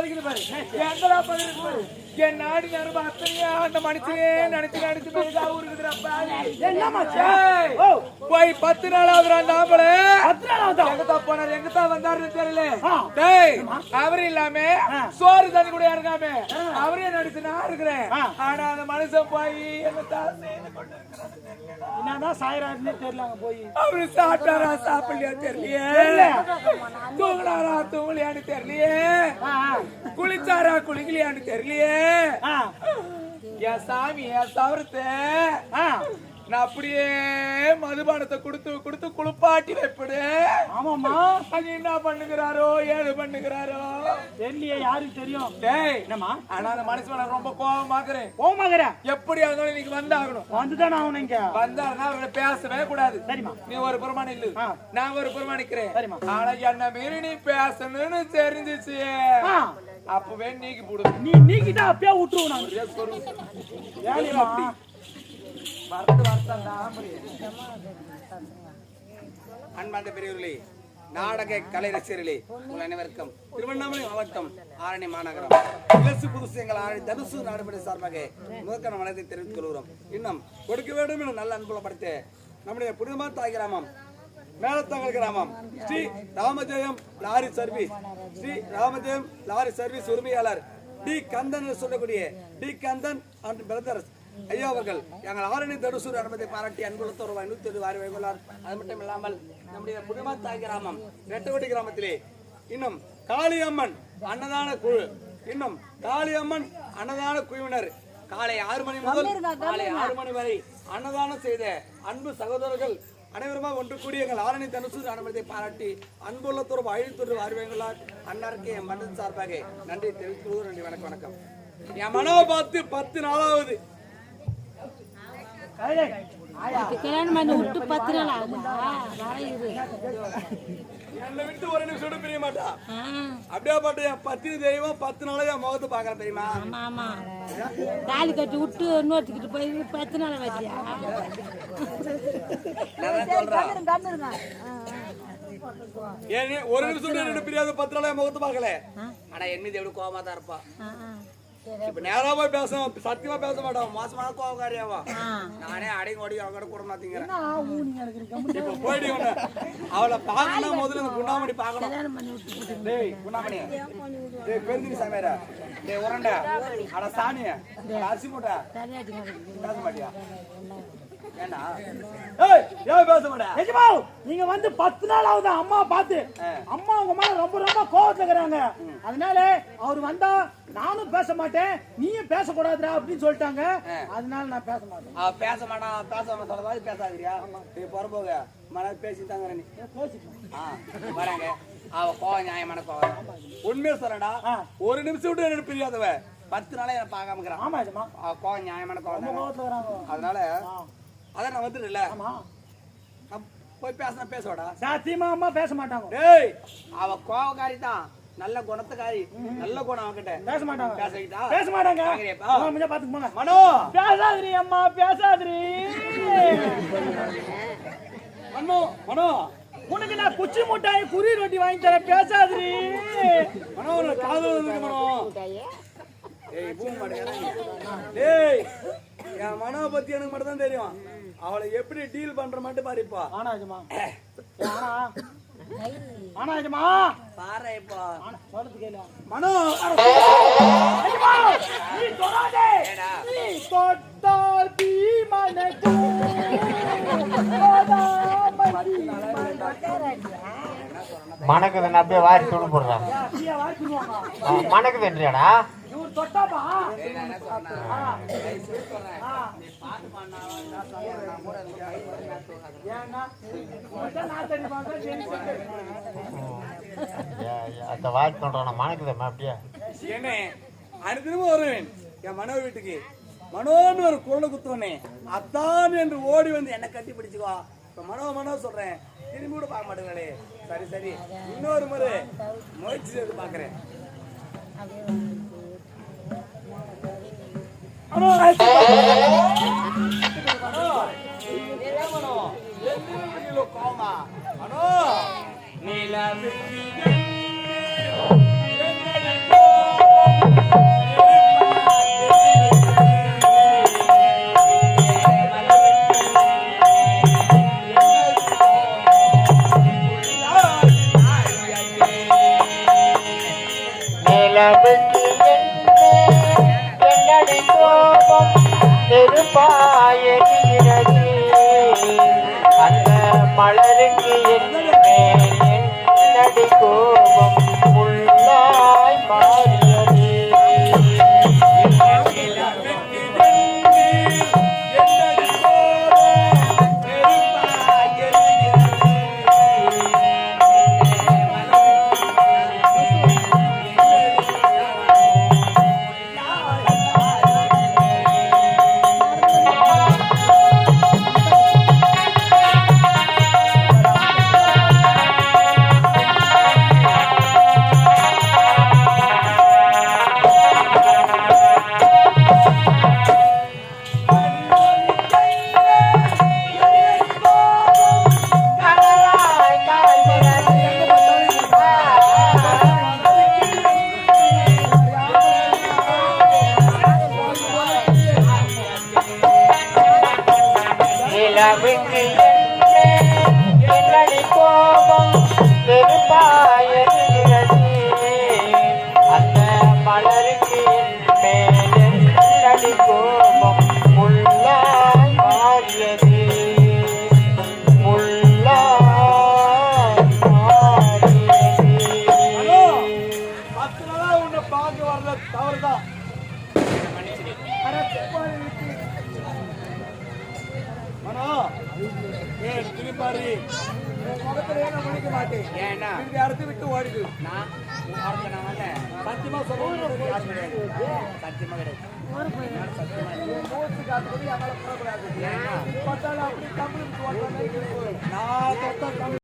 பதிக்குது பாரு. எங்கடா பதிக்குது பாரு என் நாடி நரம்பு அத்தனையா? அந்த மனுஷனே நினைச்சு நினைச்சு ஓ. போய் பத்து நாள் ஆகுறா அந்த ஆம்பளை? எங்கத்தா போனாரு? எங்கத்தா வந்தாருன்னு தெரியல. டேய் அவரு இல்லாம. சோறு தண்ணி கூட இறங்காம அவரே நடிச்சு நான் இருக்கிறேன். ஆனா அந்த மனுஷன் போய் என்னதான் சாயராருன்னே தெரியல போய். அவரு சாப்பிட்டாரா சாப்பிடலையா தெரியலையே. தூங்கினாரா தூங்கலையான்னு தெரியலையே. குளிச்சாரா குளிக்கலையான்னு தெரியலையே. என் சாமி என் தவறுத்த ஆ. நான் அப்படியே மதுபானத்தை கொடுத்து கொடுத்து குளிப்பாட்டி வைப்படு ஆமாம்மா. அது என்ன பண்ணுகிறாரோ ஏது பண்ணுகிறாரோ? தெரியலையே யாருக்கு தெரியும்? டேய். என்னம்மா? ஆனா அந்த மனசு மேல ரொம்ப கோபமாக்குறேன். போமாகற எப்படி இருந்தாலும் இன்னைக்கு வந்தாகணும். வந்துதானே ஆகணும் இங்க? வந்தாருன்னா அவரை பேசவே கூடாது. சரிம்மா. நீ ஒரு புறமானி இல்லு. நான் ஒரு புறமானிக்கிறேன் சரிம்மா. ஆனா என்ன மீறி நீ பேசணும்னு தெரிஞ்சிச்சு. அப்பவே நீக்கி போடு நீ நீக்கிட்டா அப்பயே விட்டுருவோம் நாங்க. வேலையா வரத்து வரத்தாண்டா அன்பார்ந்த பெரியவர்களே நாடக கலை ரசிகர்களே உங்கள் அனைவருக்கும் திருவண்ணாமலை மாவட்டம் ஆரணி மாநகரம். இலசு புதுசு எங்கள் ஆரணி தனுசு நாடுபடி சார்பாக முதற்கான வணக்கத்தை தெரிவித்துக் கொள்கிறோம். இன்னும் கொடுக்க வேண்டும் என நல்ல அன்புல படுத்த நம்முடைய புனிதமான தாய் கிராமம் மேலத்தங்கல் கிராமம். Sri Ramajayam lorry service. Sri Ramajayam lorry service உரிமையாளர் டி கந்தன் சொல்லக்கூடிய டி கந்தன் அண்ட் பிரதர்ஸ் ஐயா அவர்கள் எங்கள் ஆரணி தடுசூர் அனுமதி பாராட்டி அன்புலத்த ஒரு ஐநூத்தி ஏழு வாரி வைகுள்ளார் அது மட்டும் இல்லாமல் நம்முடைய புனிமாத்தாய் கிராமம் ரெட்டவட்டி கிராமத்திலே இன்னும் காளியம்மன் அன்னதான குழு இன்னும் காளியம்மன் அன்னதான குழுவினர் காலை ஆறு மணி முதல் காலை ஆறு மணி வரை அன்னதானம் செய்த அன்பு சகோதரர்கள் அனைவருமா ஒன்று கூடி எங்கள் ஆரணி தனுசூர் அனுமதியை பாராட்டி அன்புள்ளத்தோர் ஐநூத்தி வாரி வைகுள்ளார் அன்னாருக்கு என் மனதின் சார்பாக நன்றி தெரிவித்துள்ளது நன்றி வணக்கம் வணக்கம். என் மனோ பார்த்து பத்து நாளாவது. கல்யாணம் பண்ணி விட்டு பத்து நாள் ஆகுதா. வர இரு என்னை விட்டு ஒரு நிமிஷம் கூட பிரிய மாட்டா. அப்படியே பாட்டு என் பத்தினி தெய்வம் பத்து நாளா என் முகத்தை பாக்கல தெரியுமா? ஆமா ஆமா. தாலி கட்டி விட்டு இன்னொருத்திக்கிட்டு போய் பத்து நாள் வச்சியா? நான் சொல்றேன் ஏன் ஒரு நிமிஷம் பிரியாத பத்து நாளா என் முகத்தை பாக்கல ஆனா என் மீது எப்படி கோவமா தான் இருப்பா. இப்ப நேரா போய் பேசுவோம் சத்தியமா பேச மாட்டோம். மோசமான கோவக்காரியாவா. நானே அடங்கி ஓடி அவங்க கூட மாத்தீங்கிறேன் இப்ப அவளை பார்க்கணும் முதல்ல இந்த குண்டாமணி போட்டு டேய் குண்டாமணி. டேய் பெருந்திரி சாமியாரா டேய் உரண்டா. அட சாணியா. அரிசி போட்டா. தலையாட்டி பேச மாட்டியா? ஏண்டா? ஏய் ஏன் பேச மாட்டா? நிஜமா நீங்க வந்து பத்து நாள் ஆகுது அம்மா பார்த்து. அம்மா உங்க மேல ரொம்ப ரொம்ப கோவத்துல இருக்கிறாங்க. அதனால அவர் வந்தா நானும் பேச மாட்டேன். நீயும் பேசக்கூடாதுடா அப்படின்னு சொல்லிட்டாங்க. அதனால நான் பேச மாட்டேன். பேச மாட்டான். பேசாம சொல்றதாவது பேசாதீரியா நீ புறம்போக மன பேசி தாங்க நீ ஆ வராங்க. அவ கோவம் நியாயமான கோவம். உண்மையை சொல்லடா. ஆ. ஒரு நிமிஷம் விட்டு என்ன பிரியாதவ பத்து நாளா என்ன பார்க்காம இருக்கிறான் ஆமா அவ கோவம் நியாயமான கோவம் அதனால அதான் நான் வந்துடுல ஆமா. போய் பேசினா பேசவாடா. சாத்தியமா அம்மா பேச மாட்டாங்க. டேய் அவ கோவக்காரி தான். நல்ல குணத்துக்காரி. நல்ல குணம் அவகிட்ட பேச மாட்டாங்க. பேசிக்கிட்டா? பேச மாட்டாங்க. பாத்துக்கு போங்க. மனோ! பேசாதிரி அம்மா பேசாதிரி மனோ மனோ உனக்கு நான் குச்சி முட்டாய் குறி ரொட்டி வாங்கி தரேன். பேசாதிரி மனோ உனக்கு காதல் மனோ. ஏய் நீ. டேய் என் மனோ பத்தி எனக்கு மட்டும் தான் தெரியும். அவளை எப்படி டீல் பண்ற மட்டும் பாருப்பா ஆனா ஆனா ஆனா பாரு இப்போ. சொல்றது கேளு மனோ நீ தொடாதே. நீ தொட்டால் அப்படியே வாரி துணி போடுறாங்க. மணக்குதுன்றியாடா? இவர் தொட்டாப்பா? அந்த வாரி சொல்றான மணக்குதம்மா அப்படியே? என்ன அனுதினமும் வருவேன். என் மனோ வீட்டுக்கு. மனோன்னு ஒரு குரலை குத்துவனே அத்தான் என்று ஓடி வந்து என்னை கட்டி பிடிச்சுக்கோ இப்ப மனோ மனோ சொல்றேன். திரும்பி கூட பார்க்க மாட்டேங்களே சரி சரி. இன்னொரு முறை முயற்சி செய்து மனோ நிலவில் മലരുങ്ങിയ இந்த இடத்த விட்டு ஓடிடு. நான் நான் வந்தேன் சத்தியமா சொல்லுவோம் யாரும் கிடையாது. சத்தியமா